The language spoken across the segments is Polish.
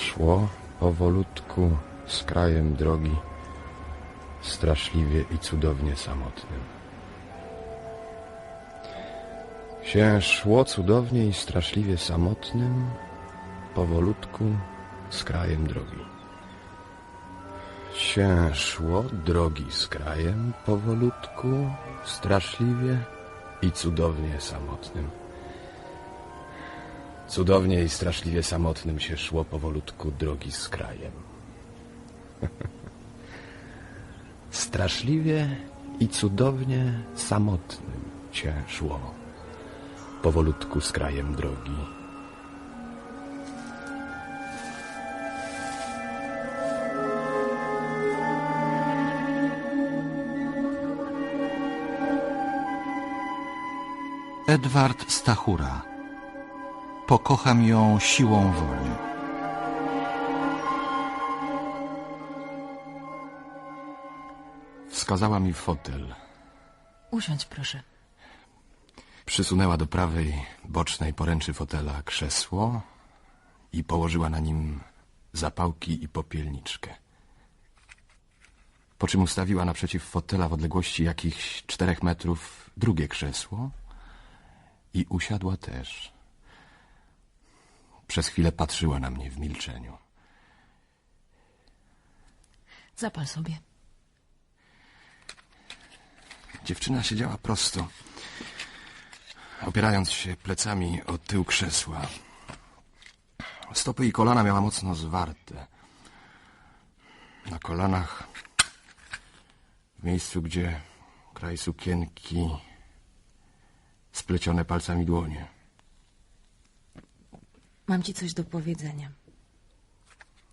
szło powolutku z krajem drogi, straszliwie i cudownie samotnym. Się szło cudownie i straszliwie samotnym, powolutku z krajem drogi. Się szło drogi z krajem powolutku, straszliwie i cudownie samotnym. Cudownie i straszliwie samotnym się szło powolutku drogi z krajem. straszliwie i cudownie samotnym się szło powolutku z krajem drogi. Edward Stachura. Pokocham ją siłą woli. Wskazała mi fotel. Usiądź proszę. Przysunęła do prawej, bocznej poręczy fotela krzesło i położyła na nim zapałki i popielniczkę. Po czym ustawiła naprzeciw fotela w odległości jakichś czterech metrów drugie krzesło i usiadła też. Przez chwilę patrzyła na mnie w milczeniu. Zapal sobie. Dziewczyna siedziała prosto, opierając się plecami o tył krzesła. Stopy i kolana miała mocno zwarte. Na kolanach, w miejscu, gdzie kraj sukienki, splecione palcami dłonie. Mam ci coś do powiedzenia.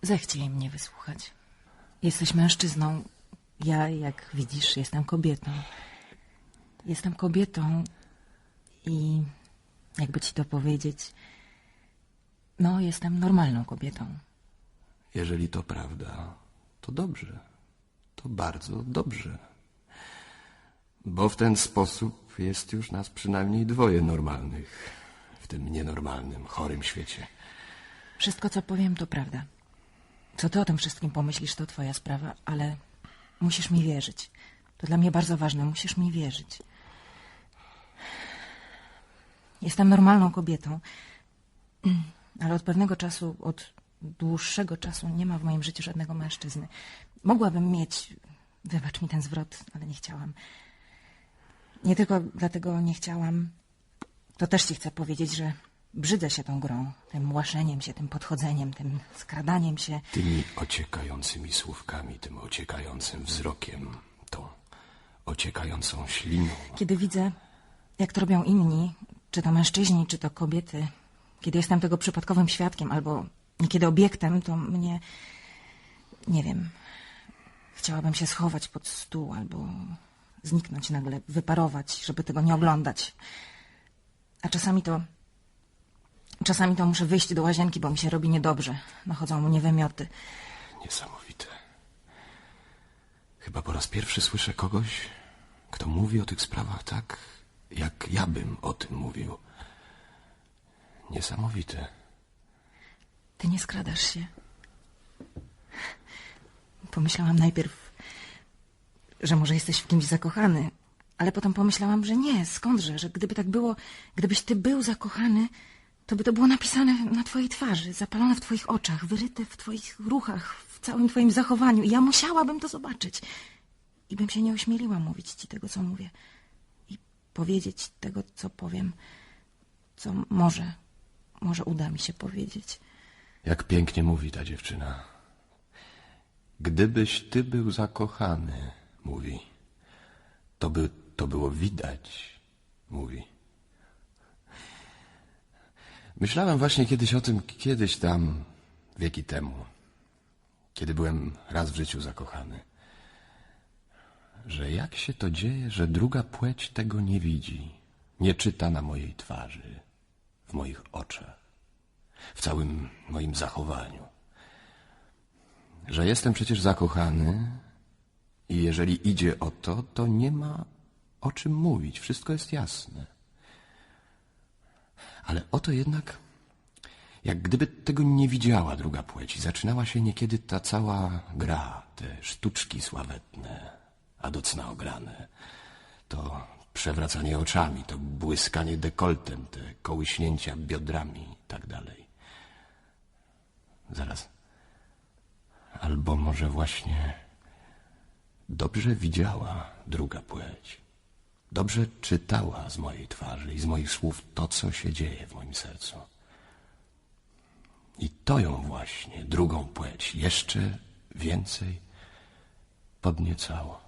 Zechciej mnie wysłuchać. Jesteś mężczyzną. Ja, jak widzisz, jestem kobietą. Jestem kobietą i jakby ci to powiedzieć, no, jestem normalną kobietą. Jeżeli to prawda, to dobrze. To bardzo dobrze. Bo w ten sposób jest już nas przynajmniej dwoje normalnych w tym nienormalnym, chorym świecie. Wszystko, co powiem, to prawda. Co ty o tym wszystkim pomyślisz, to twoja sprawa, ale musisz mi wierzyć. To dla mnie bardzo ważne, musisz mi wierzyć. Jestem normalną kobietą, ale od pewnego czasu, od dłuższego czasu nie ma w moim życiu żadnego mężczyzny. Mogłabym mieć, wybacz mi ten zwrot, ale nie chciałam. Nie tylko dlatego nie chciałam, to też ci chcę powiedzieć, że brzydzę się tą grą, tym łaszeniem się, tym podchodzeniem, tym skradaniem się. Tymi ociekającymi słówkami, tym ociekającym wzrokiem, tą ociekającą śliną. Kiedy widzę, jak to robią inni, czy to mężczyźni, czy to kobiety, kiedy jestem tego przypadkowym świadkiem albo niekiedy obiektem, to mnie, nie wiem, chciałabym się schować pod stół albo zniknąć nagle, wyparować, żeby tego nie oglądać. A czasami to, czasami to muszę wyjść do łazienki, bo mi się robi niedobrze. Nachodzą mnie wymioty. Niesamowite. Chyba po raz pierwszy słyszę kogoś, kto mówi o tych sprawach tak, jak ja bym o tym mówił. Niesamowite. Ty nie skradasz się. Pomyślałam najpierw, że może jesteś w kimś zakochany, ale potem pomyślałam, że nie, skądże, że gdyby tak było, gdybyś ty był zakochany, to by to było napisane na twojej twarzy, zapalone w twoich oczach, wyryte w twoich ruchach, w całym twoim zachowaniu. I ja musiałabym to zobaczyć. I bym się nie ośmieliła mówić ci tego, co mówię. I powiedzieć tego, co powiem, co może, może uda mi się powiedzieć. Jak pięknie mówi ta dziewczyna. Gdybyś ty był zakochany, mówi. To by to było widać, mówi. Myślałem właśnie kiedyś o tym, kiedyś tam, wieki temu, kiedy byłem raz w życiu zakochany, że jak się to dzieje, że druga płeć tego nie widzi, nie czyta na mojej twarzy, w moich oczach, w całym moim zachowaniu. Że jestem przecież zakochany i jeżeli idzie o to, to nie ma o czym mówić, wszystko jest jasne. Ale oto jednak Jak gdyby tego nie widziała druga płeć zaczynała się niekiedy ta cała gra, te sztuczki sławetne, a do cna ograne. To przewracanie oczami, to błyskanie dekoltem, te kołyśnięcia biodrami i tak dalej. Zaraz. Albo może właśnie dobrze widziała druga płeć. Dobrze czytała z mojej twarzy i z moich słów to, co się dzieje w moim sercu. I to ją właśnie, drugą płeć, jeszcze więcej podniecało.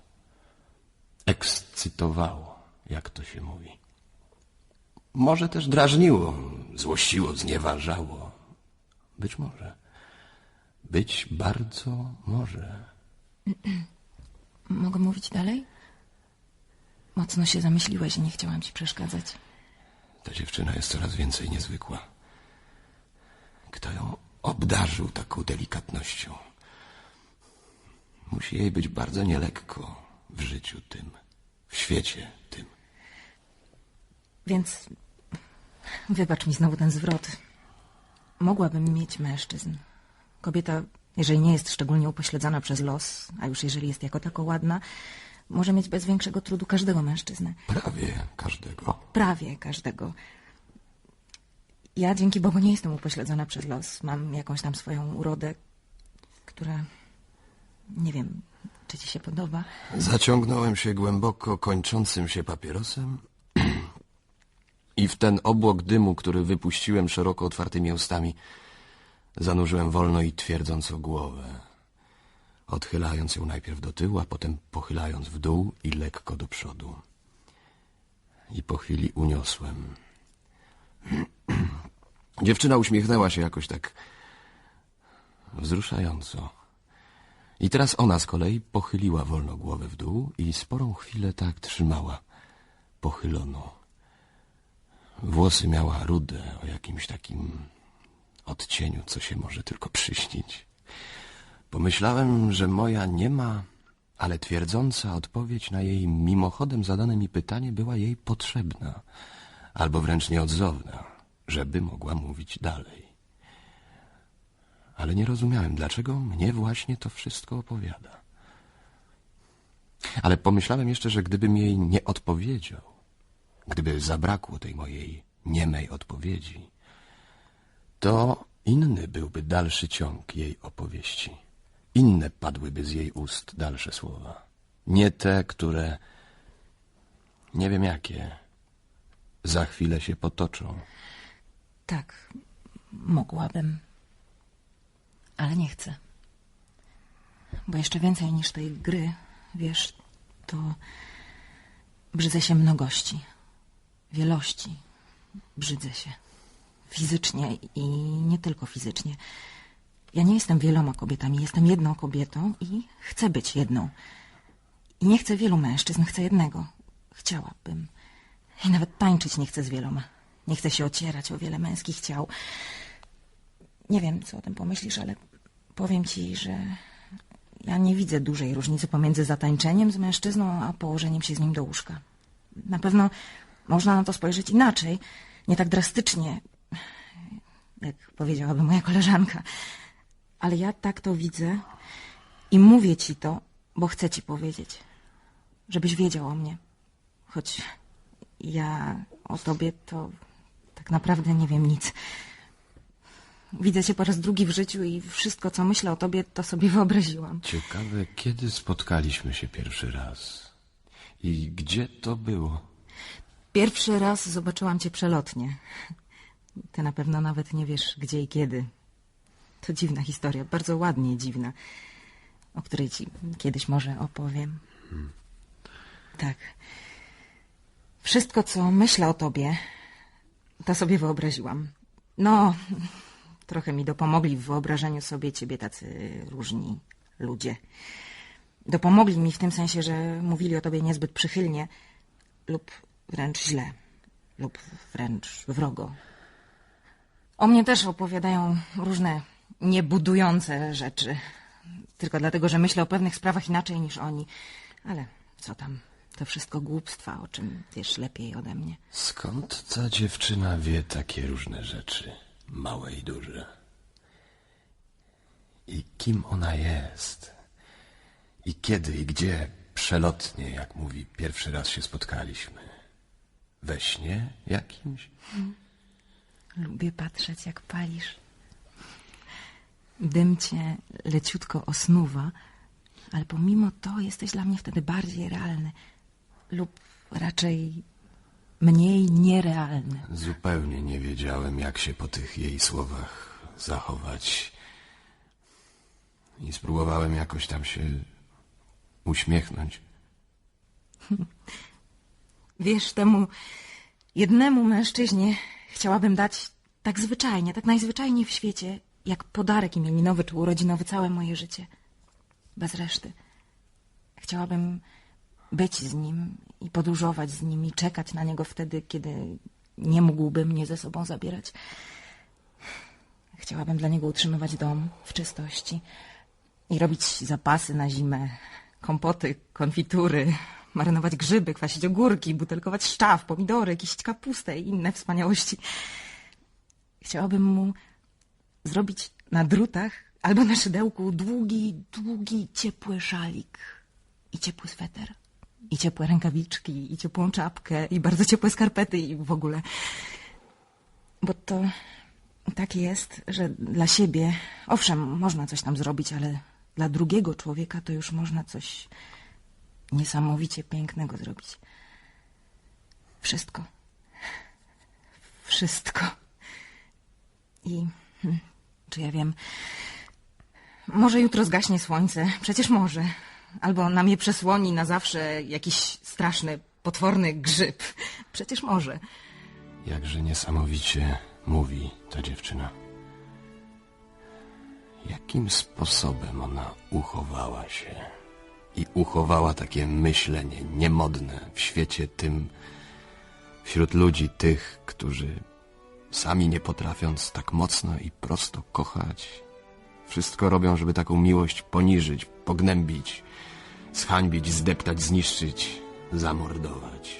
Ekscytowało, jak to się mówi. Może też drażniło, złościło, znieważało. Być może. Być bardzo może. Mogę mówić dalej? Mocno się zamyśliłeś i nie chciałam ci przeszkadzać. Ta dziewczyna jest coraz więcej niezwykła. Kto ją obdarzył taką delikatnością? Musi jej być bardzo nielekko w życiu tym, w świecie tym. Więc wybacz mi znowu ten zwrot. Mogłabym mieć mężczyzn. Kobieta, jeżeli nie jest szczególnie upośledzona przez los, a już jeżeli jest jako tako ładna, może mieć bez większego trudu każdego mężczyznę. Prawie każdego. Prawie każdego. Ja dzięki Bogu nie jestem upośledzona przez los. Mam jakąś tam swoją urodę, która... Nie wiem, czy ci się podoba. Zaciągnąłem się głęboko kończącym się papierosem i w ten obłok dymu, który wypuściłem szeroko otwartymi ustami, zanurzyłem wolno i twierdząco głowę, odchylając ją najpierw do tyłu, a potem pochylając w dół i lekko do przodu. I po chwili uniosłem. Dziewczyna uśmiechnęła się jakoś tak wzruszająco. I teraz ona z kolei pochyliła wolno głowę w dół i sporą chwilę tak trzymała, pochyloną. Włosy miała rude, o jakimś takim odcieniu, co się może tylko przyśnić. Pomyślałem, że moja nie ma, ale twierdząca odpowiedź na jej mimochodem zadane mi pytanie była jej potrzebna, albo wręcz nieodzowna, żeby mogła mówić dalej ale nie rozumiałem, dlaczego mnie właśnie to wszystko opowiada. Ale pomyślałem jeszcze, że gdybym jej nie odpowiedział, gdyby zabrakło tej mojej niemej odpowiedzi, to inny byłby dalszy ciąg jej opowieści. Inne padłyby z jej ust dalsze słowa. Nie te, które, nie wiem jakie, za chwilę się potoczą. Tak, mogłabym. Ale nie chcę. Bo jeszcze więcej niż tej gry, wiesz, to brzydzę się mnogości, wielości. Brzydzę się. Fizycznie i nie tylko fizycznie. Ja nie jestem wieloma kobietami, jestem jedną kobietą i chcę być jedną. I nie chcę wielu mężczyzn, chcę jednego. Chciałabym. I nawet tańczyć nie chcę z wieloma. Nie chcę się ocierać o wiele męskich ciał. Nie wiem, co o tym pomyślisz, ale powiem ci, że ja nie widzę dużej różnicy pomiędzy zatańczeniem z mężczyzną, a położeniem się z nim do łóżka. Na pewno można na to spojrzeć inaczej, nie tak drastycznie, jak powiedziałaby moja koleżanka. Ale ja tak to widzę i mówię ci to, bo chcę ci powiedzieć, żebyś wiedział o mnie. Choć ja o tobie to tak naprawdę nie wiem nic. Widzę cię po raz drugi w życiu i wszystko, co myślę o tobie, to sobie wyobraziłam. Ciekawe, kiedy spotkaliśmy się pierwszy raz i gdzie to było? Pierwszy raz zobaczyłam cię przelotnie. Ty na pewno nawet nie wiesz, gdzie i kiedy. To dziwna historia, bardzo ładnie dziwna, o której ci kiedyś może opowiem. Tak. Wszystko, co myślę o tobie, to sobie wyobraziłam. No, trochę mi dopomogli w wyobrażeniu sobie ciebie tacy różni ludzie. Dopomogli mi w tym sensie, że mówili o tobie niezbyt przychylnie lub wręcz źle, lub wręcz wrogo. O mnie też opowiadają różne niebudujące rzeczy. Tylko dlatego, że myślę o pewnych sprawach inaczej niż oni. Ale co tam? To wszystko głupstwa, o czym wiesz lepiej ode mnie. Skąd ta dziewczyna wie takie różne rzeczy? małe i duże. I kim ona jest? I kiedy i gdzie przelotnie, jak mówi, pierwszy raz się spotkaliśmy? We śnie jakimś? Lubię patrzeć, jak palisz. Dym cię leciutko osnuwa, ale pomimo to jesteś dla mnie wtedy bardziej realny. Lub raczej mniej nierealny. Zupełnie nie wiedziałem, jak się po tych jej słowach zachować. I spróbowałem jakoś tam się uśmiechnąć. Wiesz, temu jednemu mężczyźnie chciałabym dać tak zwyczajnie, tak najzwyczajniej w świecie, jak podarek imieninowy czy urodzinowy całe moje życie. Bez reszty. Chciałabym być z nim i podróżować z nim i czekać na niego wtedy, kiedy nie mógłby mnie ze sobą zabierać. Chciałabym dla niego utrzymywać dom w czystości i robić zapasy na zimę, kompoty, konfitury, marynować grzyby, kwasić ogórki, butelkować szczaw, pomidory, kiść kapustę i inne wspaniałości. Chciałabym mu zrobić na drutach albo na szydełku długi, długi, ciepły szalik i ciepły sweter, i ciepłe rękawiczki, i ciepłą czapkę, i bardzo ciepłe skarpety i w ogóle. Bo to tak jest, że dla siebie, owszem, można coś tam zrobić, ale dla drugiego człowieka to już można coś niesamowicie pięknego zrobić. Wszystko. Wszystko. I hm, czy ja wiem, może jutro zgaśnie słońce, przecież może. Albo nam je przesłoni na zawsze jakiś straszny, potworny grzyb. Przecież może. Jakże niesamowicie mówi ta dziewczyna. Jakim sposobem ona uchowała się i uchowała takie myślenie niemodne w świecie tym, wśród ludzi tych, którzy sami nie potrafiąc tak mocno i prosto kochać, wszystko robią, żeby taką miłość poniżyć, pognębić, zhańbić, zdeptać, zniszczyć, zamordować.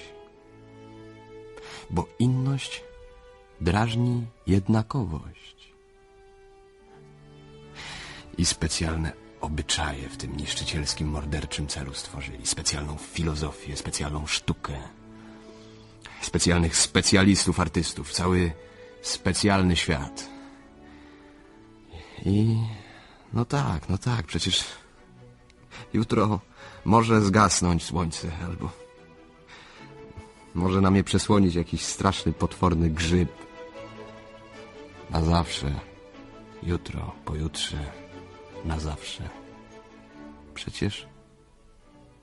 Bo inność drażni jednakowość. I specjalne obyczaje w tym niszczycielskim, morderczym celu stworzyli. Specjalną filozofię, specjalną sztukę. Specjalnych specjalistów, artystów. Cały specjalny świat. I no tak, no tak, przecież jutro może zgasnąć słońce albo może nam je przesłonić jakiś straszny, potworny grzyb. Na zawsze. Jutro, pojutrze, na zawsze. Przecież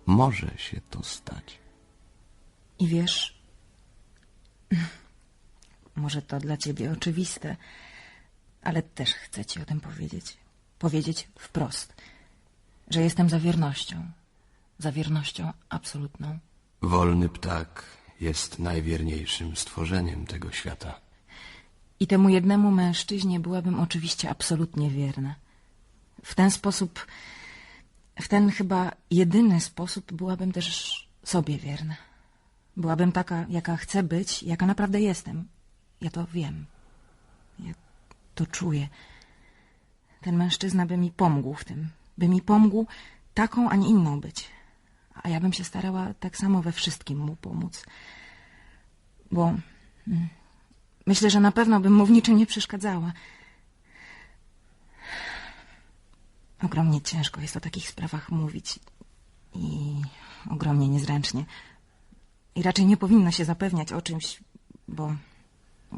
może się to stać. I wiesz, może to dla ciebie oczywiste, ale też chcę ci o tym powiedzieć. Powiedzieć wprost, że jestem za wiernością. Za wiernością absolutną. Wolny ptak jest najwierniejszym stworzeniem tego świata. I temu jednemu mężczyźnie byłabym oczywiście absolutnie wierna. W ten sposób, w ten chyba jedyny sposób byłabym też sobie wierna. Byłabym taka, jaka chcę być, jaka naprawdę jestem. Ja to wiem. Ja to czuję. Ten mężczyzna by mi pomógł w tym. By mi pomógł taką, a nie inną być. A ja bym się starała tak samo we wszystkim mu pomóc. Bo mm, myślę, że na pewno bym mu w niczym nie przeszkadzała. Ogromnie ciężko jest o takich sprawach mówić i ogromnie niezręcznie. I raczej nie powinno się zapewniać o czymś, bo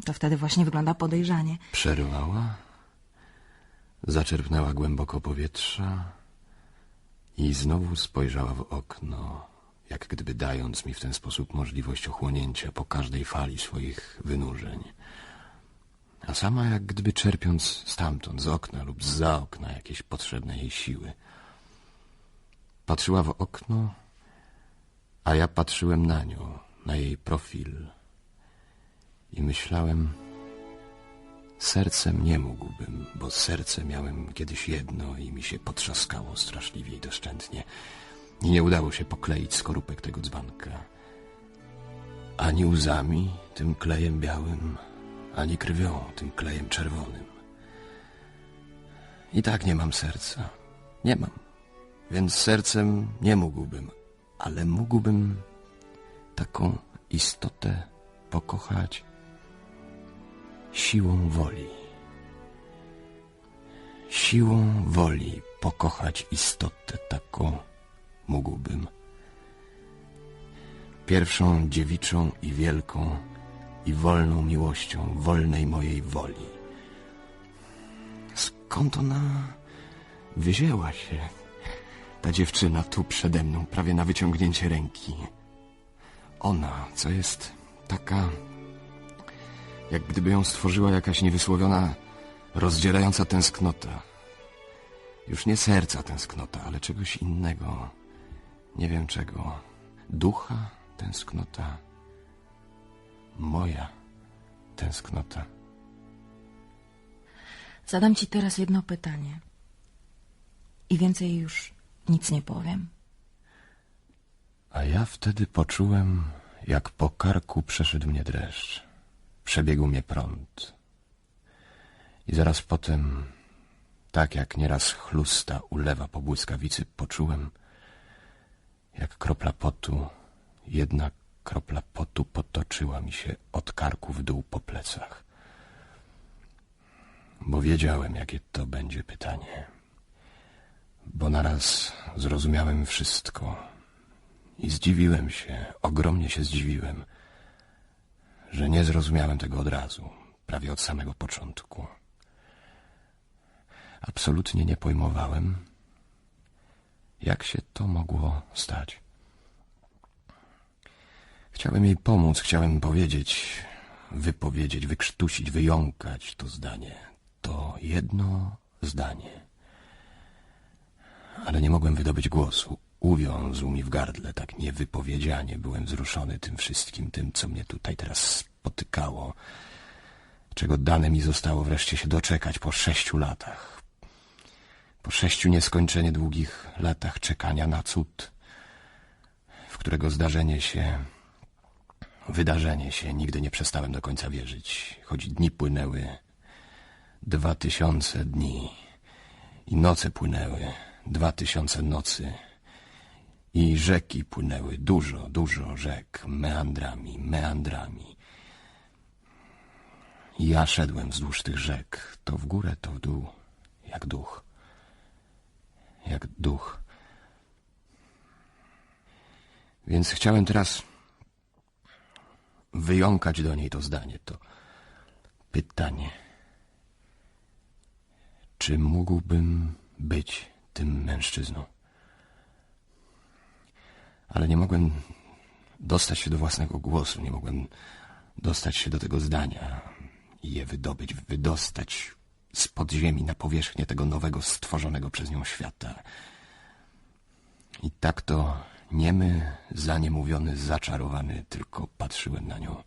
to wtedy właśnie wygląda podejrzanie. Przerwała, zaczerpnęła głęboko powietrza i znowu spojrzała w okno, jak gdyby dając mi w ten sposób możliwość ochłonięcia po każdej fali swoich wynurzeń. A sama jak gdyby czerpiąc stamtąd, z okna lub za okna jakieś potrzebne jej siły. Patrzyła w okno, a ja patrzyłem na nią, na jej profil i myślałem, sercem nie mógłbym, bo serce miałem kiedyś jedno i mi się potrzaskało straszliwie i doszczętnie i nie udało się pokleić skorupek tego dzbanka. Ani łzami, tym klejem białym, ani krwią, tym klejem czerwonym. I tak nie mam serca. Nie mam. Więc sercem nie mógłbym, ale mógłbym taką istotę pokochać siłą woli. Siłą woli pokochać istotę taką mógłbym. Pierwszą dziewiczą i wielką i wolną miłością wolnej mojej woli. Skąd ona wyzięła się? Ta dziewczyna tu przede mną, prawie na wyciągnięcie ręki. Ona, co jest taka, jak gdyby ją stworzyła jakaś niewysłowiona, rozdzierająca tęsknota. Już nie serca tęsknota, ale czegoś innego. Nie wiem czego. Ducha tęsknota. Moja tęsknota. Zadam ci teraz jedno pytanie. I więcej już nic nie powiem. A ja wtedy poczułem, jak po karku przeszedł mnie dreszcz. Przebiegł mnie prąd. I zaraz potem, tak jak nieraz chlusta ulewa po błyskawicy, poczułem, jak kropla potu, jedna kropla potu potoczyła mi się od karku w dół po plecach. Bo wiedziałem, jakie to będzie pytanie. Bo naraz zrozumiałem wszystko. I zdziwiłem się, ogromnie się zdziwiłem, że nie zrozumiałem tego od razu, prawie od samego początku. Absolutnie nie pojmowałem, jak się to mogło stać. Chciałem jej pomóc, chciałem powiedzieć, wypowiedzieć, wykrztusić, wyjąkać to zdanie. To jedno zdanie. Ale nie mogłem wydobyć głosu. Uwiązł mi w gardle tak niewypowiedzianie. Byłem wzruszony tym wszystkim, tym, co mnie tutaj teraz spotykało. Czego dane mi zostało wreszcie się doczekać po sześciu latach. Po sześciu nieskończenie długich latach czekania na cud, w którego zdarzenie się, wydarzenie się nigdy nie przestałem do końca wierzyć. Choć dni płynęły, dwa tysiące dni i noce płynęły, dwa tysiące nocy i rzeki płynęły, dużo, dużo rzek, meandrami, meandrami. I ja szedłem wzdłuż tych rzek, to w górę, to w dół, jak duch. Jak duch. Więc chciałem teraz wyjąkać do niej to zdanie, to pytanie. Czy mógłbym być tym mężczyzną? Ale nie mogłem dostać się do własnego głosu, nie mogłem dostać się do tego zdania i je wydobyć, wydostać z podziemi na powierzchnię tego nowego, stworzonego przez nią świata. I tak to niemy, zaniemówiony, zaczarowany, tylko patrzyłem na nią.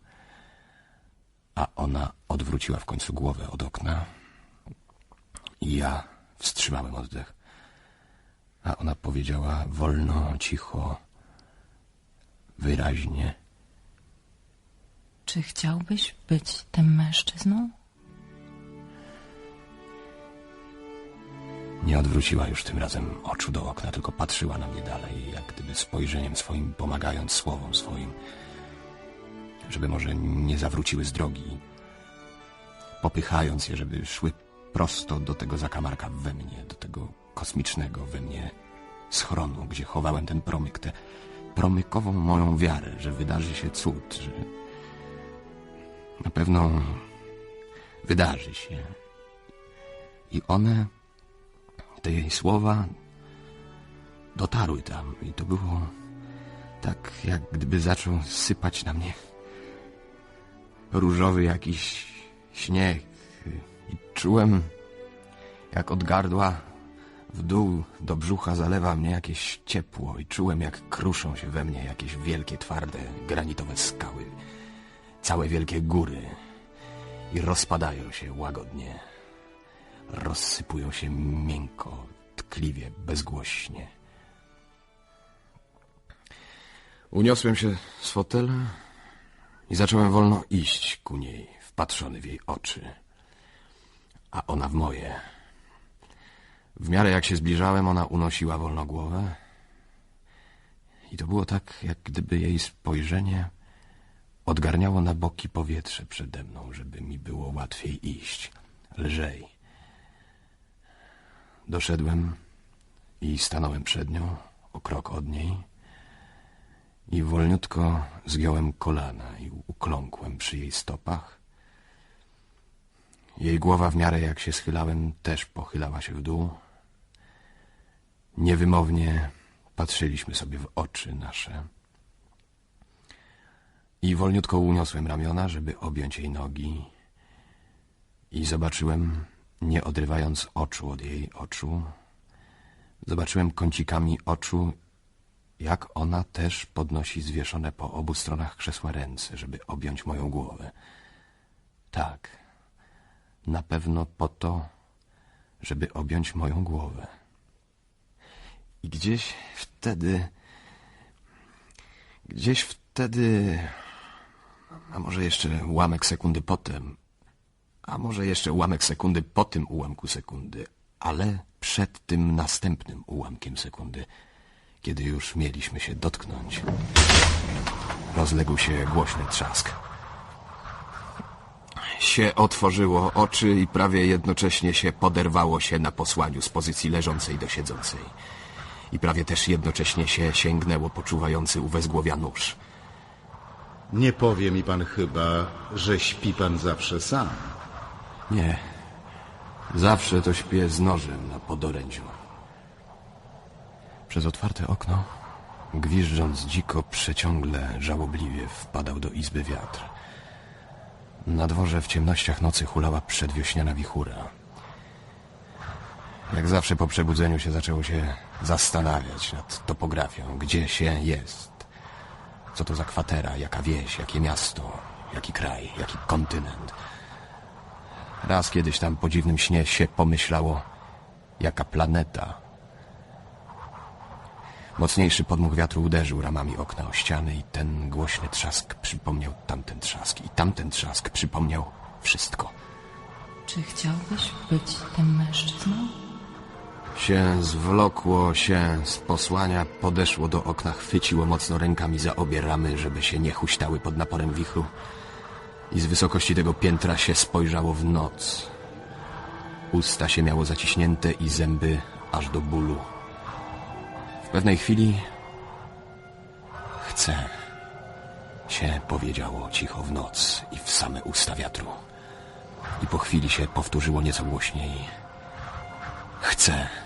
A ona odwróciła w końcu głowę od okna i ja wstrzymałem oddech. A ona powiedziała wolno, cicho, wyraźnie. Czy chciałbyś być tym mężczyzną? Nie odwróciła już tym razem oczu do okna, tylko patrzyła na mnie dalej, jak gdyby spojrzeniem swoim pomagając słowom swoim, żeby może nie zawróciły z drogi, popychając je, żeby szły prosto do tego zakamarka we mnie, do tego kosmicznego we mnie schronu, gdzie chowałem ten promyk, tę promykową moją wiarę, że wydarzy się cud, że na pewno wydarzy się. I one te jej słowa dotarły tam i to było tak, jak gdyby zaczął sypać na mnie różowy jakiś śnieg i czułem, jak od gardła w dół do brzucha zalewa mnie jakieś ciepło i czułem, jak kruszą się we mnie jakieś wielkie, twarde, granitowe skały, całe wielkie góry i rozpadają się łagodnie rozsypują się miękko, tkliwie, bezgłośnie. Uniosłem się z fotela i zacząłem wolno iść ku niej, wpatrzony w jej oczy, a ona w moje. W miarę jak się zbliżałem, ona unosiła wolno głowę. I to było tak, jak gdyby jej spojrzenie odgarniało na boki powietrze przede mną, żeby mi było łatwiej iść, lżej. Doszedłem i stanąłem przed nią, o krok od niej, i wolniutko zgiąłem kolana i ukląkłem przy jej stopach. Jej głowa w miarę jak się schylałem też pochylała się w dół. Niewymownie patrzyliśmy sobie w oczy nasze. I wolniutko uniosłem ramiona, żeby objąć jej nogi. I zobaczyłem, nie odrywając oczu od jej oczu, zobaczyłem kącikami oczu, jak ona też podnosi zwieszone po obu stronach krzesła ręce, żeby objąć moją głowę. Tak, na pewno po to, żeby objąć moją głowę. I gdzieś wtedy, gdzieś wtedy, a może jeszcze ułamek sekundy potem, a może jeszcze ułamek sekundy po tym ułamku sekundy, ale przed tym następnym ułamkiem sekundy, kiedy już mieliśmy się dotknąć, rozległ się głośny trzask. Się otworzyło oczy i prawie jednocześnie się poderwało się na posłaniu z pozycji leżącej do siedzącej. I prawie też jednocześnie się sięgnęło poczuwający u wezgłowia nóż. Nie powie mi pan chyba, że śpi pan zawsze sam. Nie. Zawsze to śpię z nożem na podorędziu. Przez otwarte okno, gwiżdżąc dziko, przeciągle, żałobliwie wpadał do izby wiatr. Na dworze w ciemnościach nocy hulała przedwiośniana wichura. Jak zawsze po przebudzeniu się zaczęło się zastanawiać nad topografią, gdzie się jest. Co to za kwatera, jaka wieś, jakie miasto, jaki kraj, jaki kontynent. Raz kiedyś tam po dziwnym śnie się pomyślało, jaka planeta. Mocniejszy podmuch wiatru uderzył ramami okna o ściany i ten głośny trzask przypomniał tamten trzask. I tamten trzask przypomniał wszystko. Czy chciałbyś być tym mężczyzną? Się zwlokło się z posłania, podeszło do okna, chwyciło mocno rękami za obie ramy, żeby się nie huśtały pod naporem wichru. I z wysokości tego piętra się spojrzało w noc. Usta się miało zaciśnięte i zęby aż do bólu. W pewnej chwili chcę się powiedziało cicho w noc i w same usta wiatru. I po chwili się powtórzyło nieco głośniej. Chcę.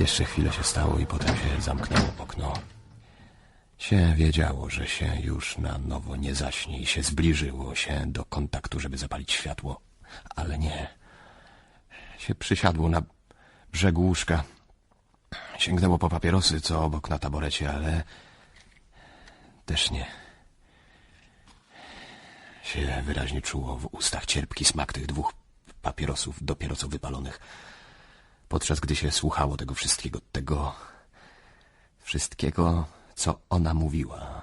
Jeszcze chwilę się stało i potem się zamknęło okno. Się wiedziało, że się już na nowo nie zaśnie i się zbliżyło się do kontaktu, żeby zapalić światło, ale nie. Się przysiadło na brzegu łóżka. Sięgnęło po papierosy, co obok na taborecie, ale też nie. Się wyraźnie czuło w ustach cierpki smak tych dwóch papierosów dopiero co wypalonych. Podczas gdy się słuchało tego wszystkiego, tego wszystkiego, co ona mówiła,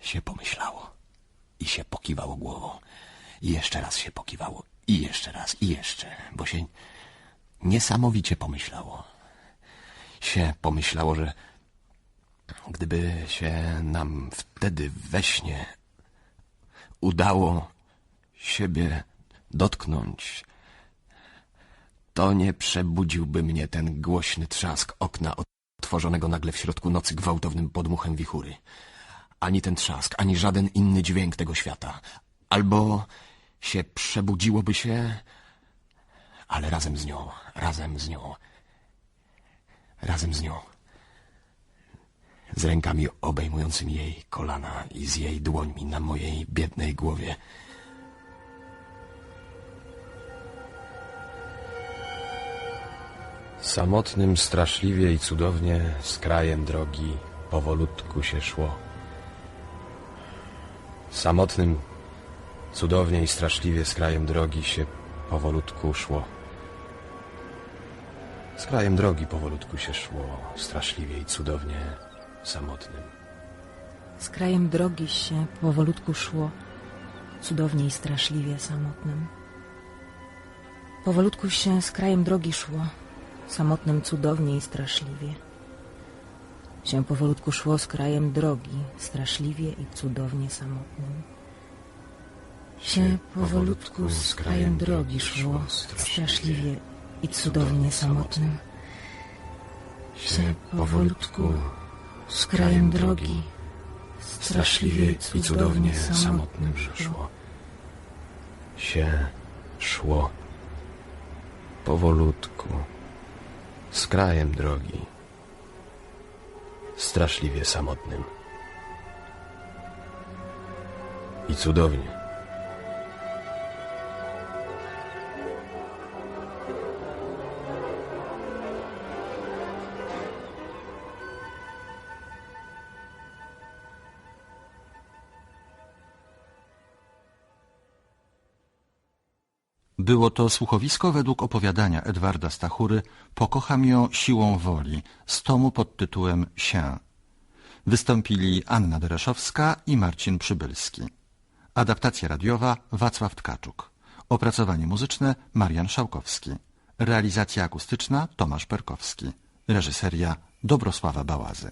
się pomyślało i się pokiwało głową. I jeszcze raz się pokiwało, i jeszcze raz, i jeszcze, bo się niesamowicie pomyślało. Się pomyślało, że gdyby się nam wtedy we śnie udało siebie dotknąć, to nie przebudziłby mnie ten głośny trzask okna otworzonego nagle w środku nocy gwałtownym podmuchem wichury. Ani ten trzask, ani żaden inny dźwięk tego świata. Albo się przebudziłoby się, ale razem z nią, razem z nią, razem z nią. Z rękami obejmującymi jej kolana i z jej dłońmi na mojej biednej głowie. Samotnym straszliwie i cudownie z krajem drogi powolutku się szło. Samotnym cudownie i straszliwie z krajem drogi się powolutku szło. Z krajem drogi powolutku się szło, straszliwie i cudownie samotnym. Z krajem drogi się powolutku szło, cudownie i straszliwie samotnym. Powolutku się z krajem drogi szło, samotnym cudownie i straszliwie. Się powolutku szło z krajem drogi, straszliwie i cudownie samotnym. Się powolutku z krajem drogi szło, straszliwie i cudownie samotnym. Się powolutku z krajem drogi, Straszliwie i cudownie samotnym szło. Się szło powolutku z krajem drogi. Straszliwie samotnym. I cudownie. Było to słuchowisko według opowiadania Edwarda Stachury Pokocham ją siłą woli z tomu pod tytułem Się. Wystąpili Anna Dereszowska i Marcin Przybylski. Adaptacja radiowa Wacław Tkaczuk. Opracowanie muzyczne Marian Szałkowski. Realizacja akustyczna Tomasz Perkowski. Reżyseria Dobrosława Bałazy.